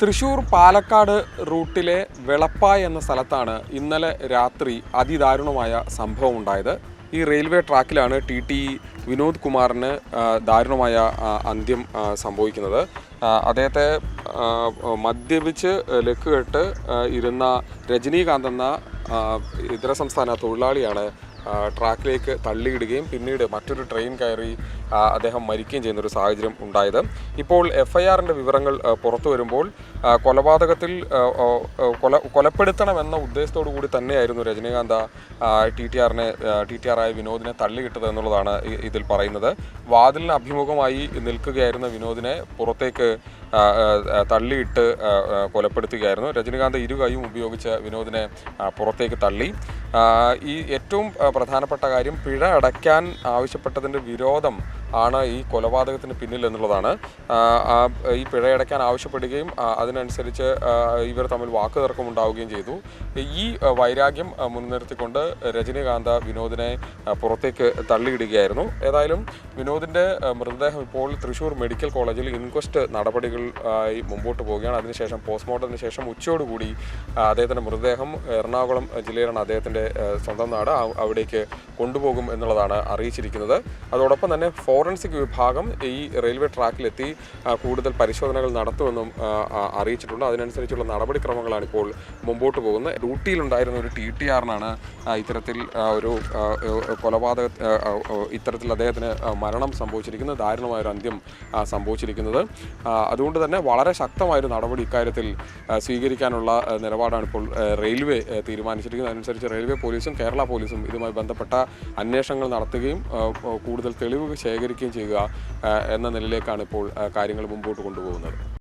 തൃശൂർ പാലക്കാട് റൂട്ടിലെ വെളപ്പായ എന്ന സ്ഥലത്താണ് ഇന്നലെ രാത്രി അതിദാരുണമായ സംഭവം ഉണ്ടായത്. ഈ റെയിൽവേ ട്രാക്കിലാണ് ടി ടി വിനോദ് കുമാറിന് ദാരുണമായ അന്ത്യം സംഭവിക്കുന്നത്. അദ്ദേഹത്തെ മദ്യപിച്ച് ലക്കുകെട്ട് ഇരുന്ന രജനീകാന്ത് എന്ന ഇതര സംസ്ഥാന തൊഴിലാളിയാണ് ട്രാക്കിലേക്ക് തള്ളിയിടുകയും പിന്നീട് മറ്റൊരു ട്രെയിൻ കയറി അദ്ദേഹം മരിക്കുകയും ചെയ്യുന്ന ഒരു സാഹചര്യം ഉണ്ടായത്. ഇപ്പോൾ എഫ് ഐ ആറിന്റെ വിവരങ്ങൾ പുറത്തു വരുമ്പോൾ കൊലപാതകത്തിൽ കൊല കൊലപ്പെടുത്തണമെന്ന ഉദ്ദേശത്തോടു കൂടി തന്നെയായിരുന്നു രജനീകാന്ത് ടി ടി ആറിനെ ടി ടി ആറായ വിനോദിനെ തള്ളിയിട്ടത് എന്നുള്ളതാണ് ഇതിൽ പറയുന്നത്. വാതിലിന് അഭിമുഖമായി നിൽക്കുകയായിരുന്ന വിനോദിനെ പുറത്തേക്ക് തള്ളിയിട്ട് കൊലപ്പെടുത്തുകയായിരുന്നു. രജനീകാന്ത് ഇരു കൈയും ഉപയോഗിച്ച് വിനോദിനെ പുറത്തേക്ക് തള്ളി. ഈ ഏറ്റവും പ്രധാനപ്പെട്ട കാര്യം പിഴ അടയ്ക്കാൻ ആവശ്യപ്പെട്ടതിന്റെ വിരോധം ആണ് ഈ കൊലപാതകത്തിന് പിന്നിൽ എന്നുള്ളതാണ്. ഈ പിഴ അടയ്ക്കാൻ ആവശ്യപ്പെടുകയും അതിനനുസരിച്ച് ഇവർ തമ്മിൽ വാക്കുതർക്കം ഉണ്ടാവുകയും ചെയ്തു. ഈ വൈരാഗ്യം മുൻനിർത്തിക്കൊണ്ട് രജനീകാന്ത് വിനോദിനെ പുറത്തേക്ക് തള്ളിയിടുകയായിരുന്നു. ഏതായാലും വിനോദിന്റെ മൃതദേഹം ഇപ്പോൾ തൃശ്ശൂർ മെഡിക്കൽ കോളേജിൽ ഇൻക്വസ്റ്റ് നടപടികൾ ആയി മുമ്പോട്ട് പോവുകയാണ്. അതിനുശേഷം പോസ്റ്റ്മോർട്ടത്തിന് ശേഷം ഉച്ചയോടുകൂടി അദ്ദേഹത്തിന്റെ മൃതദേഹം എറണാകുളം ജില്ലയിലാണ് അദ്ദേഹത്തിന്റെ സ്വന്തം നാട് അവിടേക്ക് കൊണ്ടുപോകും എന്നുള്ളതാണ് അറിയിച്ചിരിക്കുന്നത്. അതോടൊപ്പം തന്നെ ഫോറൻസിക് വിഭാഗം ഈ റെയിൽവേ ട്രാക്കിലെത്തി കൂടുതൽ പരിശോധനകൾ നടത്തുമെന്നും അറിയിച്ചിട്ടുണ്ട്. അതിനനുസരിച്ചുള്ള നടപടിക്രമങ്ങളാണ് ഇപ്പോൾ മുമ്പോട്ട് പോകുന്നത്. ഡ്യൂട്ടിയിലുണ്ടായിരുന്ന ഒരു ടി ടി ആറിനാണ് ഇത്തരത്തിൽ ഒരു കൊലപാതക ഇത്തരത്തിൽ അദ്ദേഹത്തിന് മരണം സംഭവിച്ചിരിക്കുന്നത് ദാരുണമായ ഒരു അന്ത്യം സംഭവിച്ചിരിക്കുന്നത്. ആ, അതുകൊണ്ട് തന്നെ വളരെ ശക്തമായൊരു നടപടി ഇക്കാര്യത്തിൽ സ്വീകരിക്കാനുള്ള നിലപാടാണ് ഇപ്പോൾ റെയിൽവേ തീരുമാനിച്ചിരിക്കുന്നത്. അതനുസരിച്ച് റെയിൽവേ പോലീസും കേരള പോലീസും ഇതുമായി ബന്ധപ്പെട്ട അന്വേഷണങ്ങൾ നടത്തുകയും കൂടുതൽ തെളിവ് ശേഖരിക്കുകയും ചെയ്യുക എന്ന നിലയിലേക്കാണ് ഇപ്പോൾ കാര്യങ്ങൾ മുമ്പോട്ട് കൊണ്ടുപോകുന്നത്.